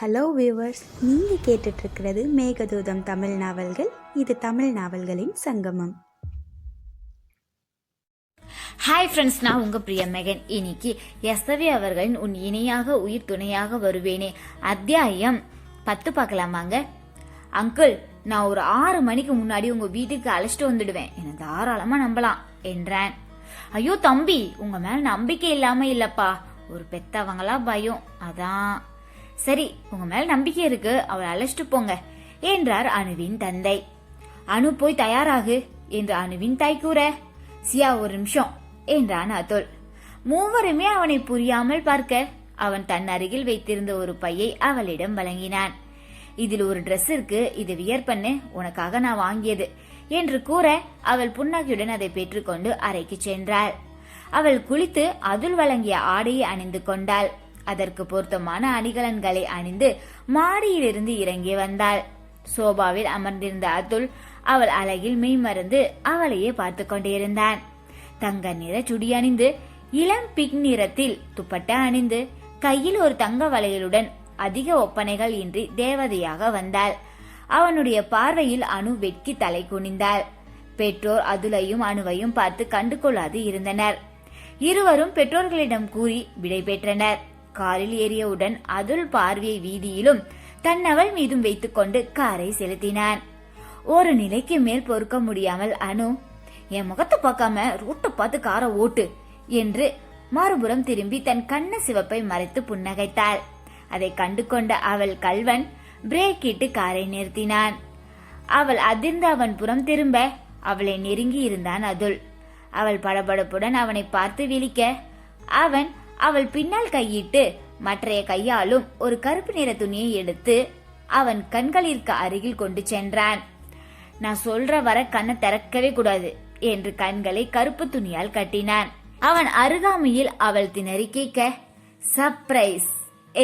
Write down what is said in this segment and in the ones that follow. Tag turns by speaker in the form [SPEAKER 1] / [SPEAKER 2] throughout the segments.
[SPEAKER 1] Hello viewers நீங்கள் கேட்டுட்ருக்கிறது மேகதூதம் தமிழ் நாவல்கள். இது தமிழ் நாவல்களின் சங்கமம்.
[SPEAKER 2] ஹாய் ஃப்ரெண்ட்ஸ் நான் உங்கள் பிரிய மெகன். இன்னைக்கு எஸ்தவி அவர்களின் உன் இணையாக உயிர் துணையாக வருவேனே. அத்தியாயம் பத்து பார்க்கலாமாங்க அங்கிள் நான் ஒரு ஆறு மணிக்கு முன்னாடி உங்கள் வீட்டுக்கு அழைச்சிட்டு வந்துடுவேன். என்னை தாராளமாக நம்பலாம் என்றான். ஐயோ தம்பி உங்கள் மேலே நம்பிக்கை இல்லாமல் இல்லைப்பா. ஒரு பெத்தவங்களா பயம். அதான். சரி உங்க மேல நம்பிக்கை இருக்கு. அவளை அழைச்சிட்டு போங்க என்றார் அணுவின் தந்தை. அனு போய் தயாராகு என்று அணுவின் தாய் கூற. சியா ஒரு நிமிஷம் என்றான் அதுல் மூவருமே அவனை புரியாமல் பார்க்க அவன் தன் அருகில் வைத்திருந்த ஒரு பையை அவளிடம் வழங்கினான். இதில் ஒரு ட்ரெஸ் இருக்கு இது வியர் பண்ணு உனக்காக நான் வாங்கியது என்று கூற அவள் புன்னகையுடன் அதை பெற்றுக்கொண்டு அறைக்கு சென்றாள். அவள் குளித்து அதுல் வழங்கிய ஆடையை அணிந்து கொண்டாள். அதற்கு பொருத்தமான அணிகலன்களை அணிந்து மாடியிலிருந்து இறங்கி வந்தாள். சோபாவில் அமர்ந்திருந்த அதுல் அவள் அழகில் மெய்மறந்து அவளையே பார்த்து கொண்டிருந்தான். தங்க நிற சுடி அணிந்து இளம் பிக் நிறத்தில் துப்பட்டா அணிந்து கையில் ஒரு தங்க வளையலுடன் அதிக ஒப்பனைகள் இன்றி தேவதையாக வந்தாள். அவனுடைய பார்வையில் அணு வெட்கி தலை குனிந்தாள். பெற்றோர் அதுலையும் அணுவையும் பார்த்து கண்டு கொள்ளாது இருந்தனர். இருவரும் பெற்றோர்களிடம் கூறி விடை பெற்றனர். காரில் ஏறியவுடன் அதுல் பார்வையை வீதியிலும் தன்னவள் மீதும் வைத்துக்கொண்டு காரை செலுத்தினான். ஒரு நிலைக்கு மேல் பொறுக்க முடியாமல் அனு என் முகத்தை பார்க்காம ரூட்டை பார்த்து காரை ஓட்டு என்று மறுபுறம் திரும்பி தன் கண்ண சிவப்பை மறைத்து புன்னகைத்தாள். அதை கண்டு கொண்ட அவள் கல்வன் பிரேக் இட்டு காரை நிறுத்தினான். அவள் அதிர்ந்து அவன் புறம் திரும்ப அவளை நெருங்கி இருந்தான் அதுல் அவள் படபடப்புடன் அவனை பார்த்து விழிக்க அவன் அவள் பின்னால் கையிட்டு மற்றைய கையாலும் ஒரு கருப்பு நிற துணியை எடுத்து அவன் கண்களிற்கு அருகில் கொண்டு சென்றான். நான் சொல்ற வர கண்ணை திறக்கவே கூடாது என்று கண்களை கருப்பு துணியால் கட்டினான். அவன் அருகாமையில் அவள் திணறி கேட்க சர்ப்ரைஸ்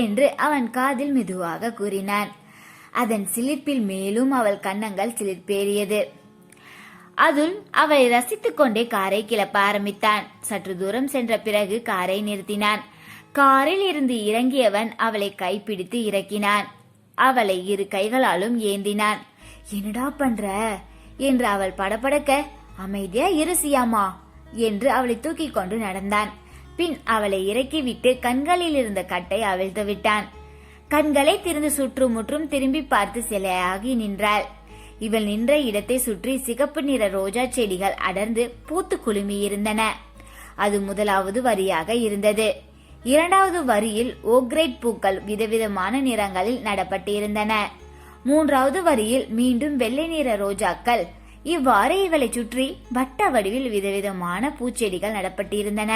[SPEAKER 2] என்று அவன் காதில் மெதுவாக கூறினான். அதன் சிலிர்ப்பில் மேலும் அவள் கன்னங்கள் சிலிர்ப்பேறியது. அதுல் அவளை ரசித்துக் கொண்டே காரை கிளப்ப ஆரம்பித்தான். சற்று தூரம் சென்ற பிறகு காரை நிறுத்தினான். காரில் இருந்து இறங்கியவன் அவளை கைப்பிடித்து இறக்கினான். அவளை இரு கைகளாலும் ஏந்தினான். என்னடா பண்ற? என்று அவள் படபடக்க அமைதியா இருசியாமா என்று அவளை தூக்கி கொண்டு நடந்தான். பின் அவளை இறக்கிவிட்டு கண்களில் இருந்த கட்டை அவிழ்த்து விட்டான். கண்களை திறந்து சுற்றுமுற்றும் திரும்பி பார்த்து சிலையாகி நின்றாள். இவள் நின்ற இடத்தை சுற்றி சிகப்பு நிற ரோஜா செடிகள் அடர்ந்து பூத்து குலுமியிருந்தன. அது முதலாவது வரியாக இருந்தது. இரண்டாவது வரியில் ஓக்ரைட் பூக்கள் விதவிதமான நிறங்களில் நடப்பட்டிருந்தன. மூன்றாவது வரியில் மீண்டும் வெள்ளை நிற ரோஜாக்கள். இவ்வாறு இவளை சுற்றி வட்ட வடிவில் விதவிதமான பூச்செடிகள் நடப்பட்டிருந்தன.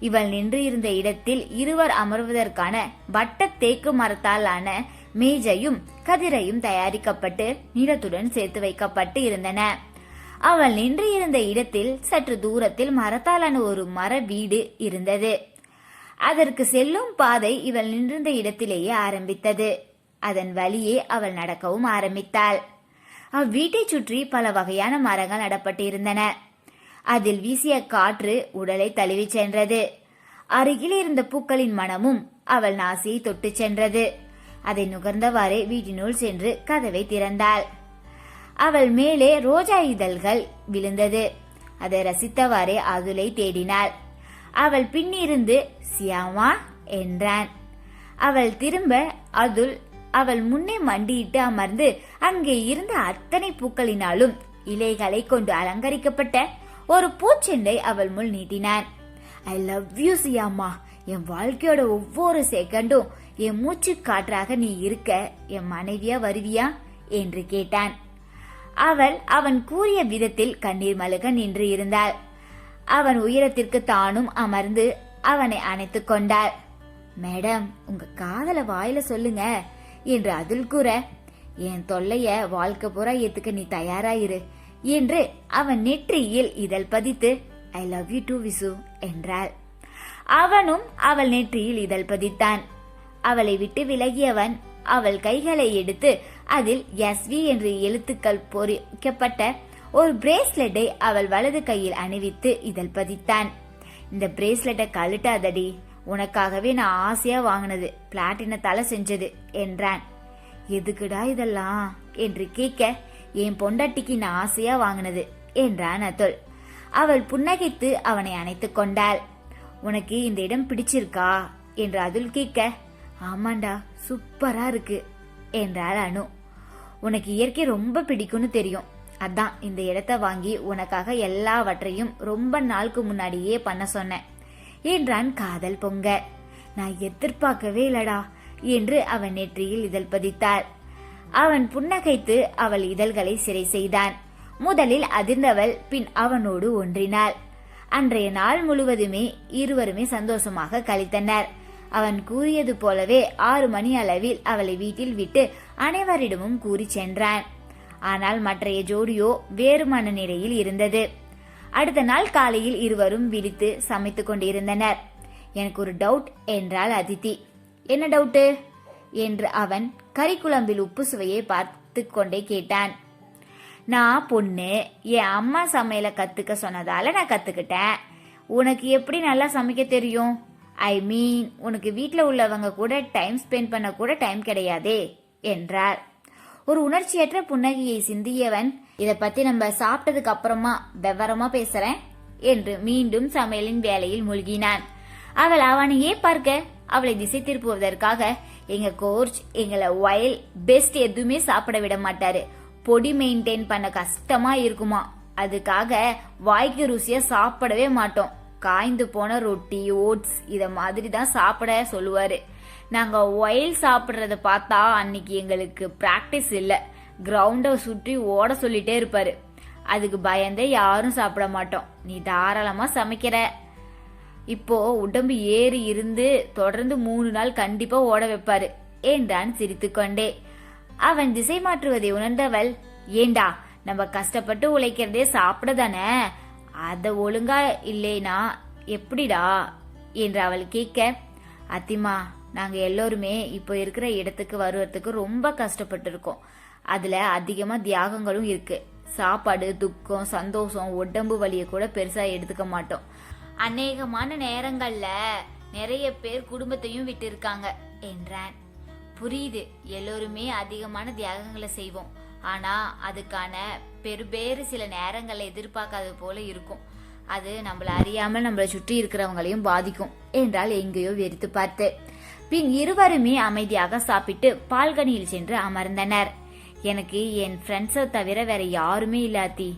[SPEAKER 2] இவள் நின்று இருந்த இடத்தில் இருவர் அமர்வதற்கான வட்ட தேக்கு மரத்தால் ஆன மேஜையும் கதிரையும் தயாரிக்கப்பட்டு நிலத்துடன் சேர்த்து வைக்கப்பட்டு இருந்தன. அவள் நின்று இருந்த இடத்தில் சற்று தூரத்தில் மரத்தாலான ஒரு மர வீடு இருந்தது. அதற்கு செல்லும் பாதை இவள் நின்றிருந்த இடத்திலேயே ஆரம்பித்தது. அதன் வழியே அவள் நடக்கவும் ஆரம்பித்தாள். அவ்வீட்டை சுற்றி பல வகையான மரங்கள் நடப்பட்டிருந்தன. அதில் வீசிய காற்று உடலை தழுவி சென்றது. அருகில் இருந்த பூக்களின் மனமும் அவள் நாசியை தொட்டு சென்றது. அதை நுகர்ந்தவாறே வீட்டினுள் சென்று கதவை திறந்தாள். அவள் மேலே ரோஜா இதழ்கள் விழுந்தது. அதை ரசித்தவாறே அதுலை தேடினாள். அவள் பின்னிருந்து சியாமா என்றான். அவள் திரும்ப அதுல் அவள் முன்னே மண்டியிட்டு அமர்ந்து அங்கே இருந்த அத்தனை பூக்களினாலும் இலைகளை கொண்டு அலங்கரிக்கப்பட்ட ஒரு பூச்செண்டை அவள் முள் நீட்டினான். I love you Shyama. என் வாழ்க்கையோட ஒவ்வொரு செகண்டும் என் மூச்சு காற்றாக நீ இருக்க என் மனைவியா வருவியா? என்று கேட்டான். அவள் அவன் கூறிய விதத்தில் கண்ணீர் மழுக நின்று இருந்தாள். அவன் உயரத்திற்கு தானும் அமர்ந்து அவனை அணைத்துக் கொண்டாள். மேடம் உங்க காதல வாயில சொல்லுங்க என்று அதில் கூற என் தொல்லைய வாழ்க்கை பூரா ஏத்துக்க நீ தயாராயிரு என்று அவன் நெற்றியில் இதழ் பதித்து I love you too Visu என்றாள். அவனும் அவள் நெற்றியில் இதழ் பதித்தான். அவளை விட்டு விலகியவன் அவள் கைகளை எடுத்து அதில் எஸ்வி என்று எழுத்துக்கள் பொறிக்கப்பட்ட ஒரு பிரேஸ்லெட்டை அவள் வலது கையில் அணிவித்து இதழ் பதித்தான். இந்த பிரேஸ்லெட்டை கழுட்டாதடி உனக்காகவே நான் ஆசையா வாங்கினது பிளாட்டினத்தால செஞ்சது என்றான். எதுக்குடா இதெல்லாம்? என்று கேட்க என் பொண்டாட்டிக்கு நான் ஆசையா வாங்கினது என்றான் அதுல் அவள் புன்னகைத்து அவனை அணைத்துக் கொண்டாள். உனக்கு இந்த இடம் பிடிச்சிருக்கா? என்று அதுல் கேட்க ஆமாண்டா சூப்பரா இருக்கு என்றாள் அனு. உனக்கு இயற்கை ரொம்ப பிடிக்கும்னு தெரியும். அதான் இந்த இடத்த வாங்கி உனக்காக எல்லாவற்றையும் ரொம்ப நாளுக்கு முன்னாடியே பண்ண சொன்னேன் என்றான் காதல் பொங்க. நான் எதிர்பார்க்கவே இல்லடா என்று அவன் நெற்றியில் இதழ் பதித்தாள். அவன் புன்னகைத்து அவள் இதழ்களை சிறை செய்தான். முதலில் அதிர்ந்தவள் பின் அவனோடு ஒன்றினாள். அன்றைய நாள் முழுவதுமே இருவருமே சந்தோஷமாக கழித்தனர். அவன் கூறியது போலவே ஆறு மணி அளவில் அவளை வீட்டில் விட்டு அனைவரிடமும் கூறி சென்றான். ஆனால் மற்றைய ஜோடியோ வேறு மனநிலையில் இருந்தது. அடுத்த நாள் காலையில் இருவரும் விழித்து சமைத்துக் கொண்டிருந்தனர். எனக்கு ஒரு டவுட் என்றாள் அதித்தி. என்ன டவுட்டு? என்று அவன் கறிக்குழம்பில் உப்பு சுவையை பார்த்து கொண்டே கேட்டான். நான் பொண்ணு என் அம்மா சமையலை கத்துக்க சொன்னதால நான் கத்துக்கிட்டேன். உனக்கு எப்படி நல்லா சமைக்க தெரியும்? ஐ மீன் உனக்கு வீட்டில் உள்ளவங்க கூட டைம் ஸ்பெண்ட் பண்ண கூட டைம் கிடையாதே என்றார். ஒரு உணர்ச்சியற்ற புன்னகையை சிந்தியவன் இதை பத்தி நம்ம சாப்பிட்டதுக்கு அப்புறமா விவரமா பேசுறேன் என்று மீண்டும் சமையலின் வேலையில் மூழ்கினான். அவள் அவனையே பார்க்க அவளை திசை திருப்புவதற்காக எங்க கோச் எங்களை வயல் பெஸ்ட் எதுவுமே சாப்பிட விட மாட்டாரு. பொடி மெயின்டைன் பண்ண கஷ்டமா இருக்குமா? அதுக்காக வாய்க்கு ருசியா சாப்பிடவே மாட்டோம் காய்ந்து போன ரொட்டி ஓட்ஸ் இதை மாதிரி தான் சாப்பிட சொல்லுவார். நாங்கள் ஒயில் சாப்பிட்றத பார்த்தா அன்னைக்கு எங்களுக்கு ப்ராக்டிஸ் இல்லை. கிரவுண்டை சுற்றி ஓட சொல்லிட்டே இருப்பார். அதுக்கு பயந்தே யாரும் சாப்பிட மாட்டோம். நீ தாராளமாக சமைக்கிற. இப்போ உடம்பு ஏறி இருந்து தொடர்ந்து மூணு நாள் கண்டிப்பா ஓட வைப்பாரு. என்றான் சிரித்துக்கொண்டே. அவன் திசை மாற்றுவதை உணர்ந்தவள் ஏண்டா நம்ம கஷ்டப்பட்டு உழைக்கிறதே சாப்பிட தானே? அதை ஒழுங்கா இல்லைனா எப்படிடா? என்று அவள் கேட்க அத்திமா நாங்க எல்லோருமே இப்போ இருக்கிற இடத்துக்கு வருவதுக்கு ரொம்ப கஷ்டப்பட்டு இருக்கோம் அதுல அதிகமா தியாகங்களும் இருக்கு. சாப்பாடு துக்கம் சந்தோஷம் உடம்பு வலியை கூட பெருசா எடுத்துக்க மாட்டோம். அநேகமான நேரங்கள்ல நிறைய பேர் குடும்பத்தையும் விட்டு இருக்காங்க என்றான். புரியுது எல்லோருமே அதிகமான தியாகங்களை செய்வோம். ஆனா அதுக்கான பெருபேறு சில நேரங்களை எதிர்பார்க்காத போல இருக்கும். அது நம்மள அறியாமல் நம்மளை சுற்றி இருக்கிறவங்களையும் பாதிக்கும் என்றால் எங்கேயோ வெறுத்து பார்த்து. பின் இருவருமே அமைதியாக சாப்பிட்டு பால்கனியில் சென்று அமர்ந்தனர். எனக்கு என் ஃப்ரெண்ட்ஸை தவிர வேற யாருமே இல்லாத்தி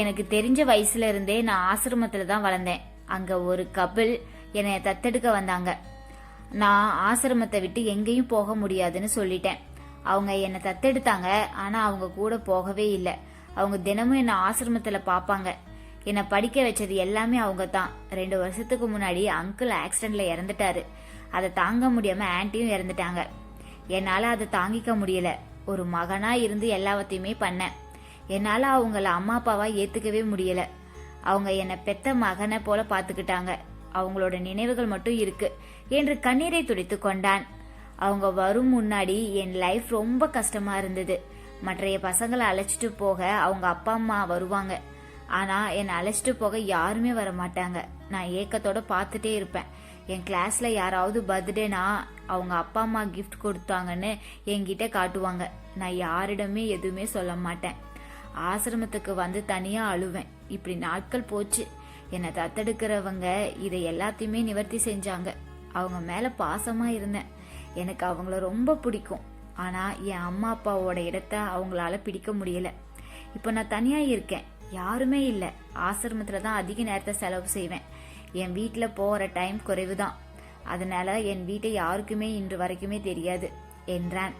[SPEAKER 2] எனக்கு தெரிஞ்ச வயசுல இருந்தே நான் ஆசிரமத்துல தான் வளர்ந்தேன். அங்க ஒரு கபிள் என்னை தத்தெடுக்க வந்தாங்க. நான் ஆசிரமத்தை விட்டு எங்கேயும் போக முடியாதுன்னு சொல்லிட்டேன். அவங்க என்னை தத்தெடுத்தாங்க ஆனால் அவங்க கூட போகவே இல்லை. அவங்க தினமும் என்னை ஆசிரமத்தில் பார்ப்பாங்க என்னை படிக்க வச்சது எல்லாமே அவங்க தான். ரெண்டு வருஷத்துக்கு முன்னாடி அங்கிள் ஆக்சிடெண்ட்டில் இறந்துட்டாரு. அதை தாங்க முடியாமல் ஆன்ட்டியும் இறந்துட்டாங்க. என்னால் அதை தாங்கிக்க முடியல. ஒரு மகனாக இருந்து எல்லாவற்றையுமே பண்ணேன். என்னால் அவங்கள அம்மா அப்பாவாக ஏற்றுக்கவே முடியல. அவங்க என்னை பெத்த மகனை போல பார்த்துக்கிட்டாங்க அவங்களோட நினைவுகள் மட்டும் இருக்கு என்று கண்ணீரை துடித்து கொண்டான். அவங்க வரும் முன்னாடி என் லைஃப் ரொம்ப கஷ்டமா இருந்தது. மற்றைய பசங்களை அழைச்சிட்டு போக அவங்க அப்பா அம்மா வருவாங்க. ஆனா என்னை அழைச்சிட்டு போக யாருமே வர மாட்டாங்க நான் ஏக்கத்தோட பார்த்துட்டே இருப்பேன். என் கிளாஸ்ல யாராவது பர்த்டேனா அவங்க அப்பா அம்மா கிஃப்ட் கொடுத்தாங்கன்னு என்கிட்ட காட்டுவாங்க. நான் யாரிடமே எதுவுமே சொல்ல மாட்டேன். ஆசிரமத்துக்கு வந்து தனியா அழுவேன். இப்படி நாட்கள் போச்சு. என்னை தத்தெடுக்கிறவங்க இதை எல்லாத்தையுமே நிவர்த்தி செஞ்சாங்க. அவங்க மேல பாசமா இருந்தேன். எனக்கு அவங்கள ரொம்ப பிடிக்கும். ஆனா என் அம்மா அப்பாவோட இடத்த அவங்களால பிடிக்க முடியல. இப்போ நான் தனியா இருக்கேன். யாருமே இல்லை. ஆசிரமத்துல தான் அதிக நேரத்தை செலவு செய்வேன். என் வீட்டில் போகிற டைம் குறைவு தான் அதனால என் வீட்டை யாருக்குமே இன்று வரைக்குமே தெரியாது என்றான்.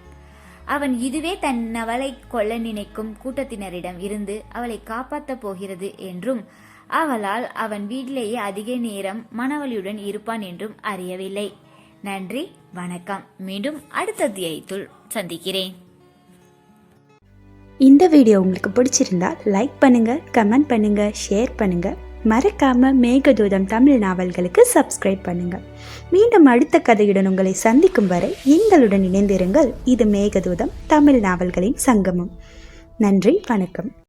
[SPEAKER 2] அவன் இதுவே தன் அவளை கொல்ல நினைக்கும் கூட்டத்தினரிடம் இருந்து அவளை காப்பாற்றப் போகிறது என்றும் அவளால் அவன் வீட்டிலேயே அதிக நேரம் மனவழியுடன் இருப்பான் என்றும் அறியவில்லை. நன்றி வணக்கம். மீண்டும் அடுத்த அத்தியாயத்துள் சந்திக்கிறேன்.
[SPEAKER 1] இந்த வீடியோ உங்களுக்கு பிடிச்சிருந்தா லைக் பண்ணுங்க கமெண்ட் பண்ணுங்க ஷேர் பண்ணுங்க. மறக்காம மேகதூதம் தமிழ் நாவல்களுக்கு சப்ஸ்கிரைப் பண்ணுங்க. மீண்டும் அடுத்த கதையுடன் உங்களை சந்திக்கும் வரை எங்களுடன் இணைந்திருங்கள். இது மேகதூதம் தமிழ் நாவல்களின் சங்கமம். நன்றி வணக்கம்.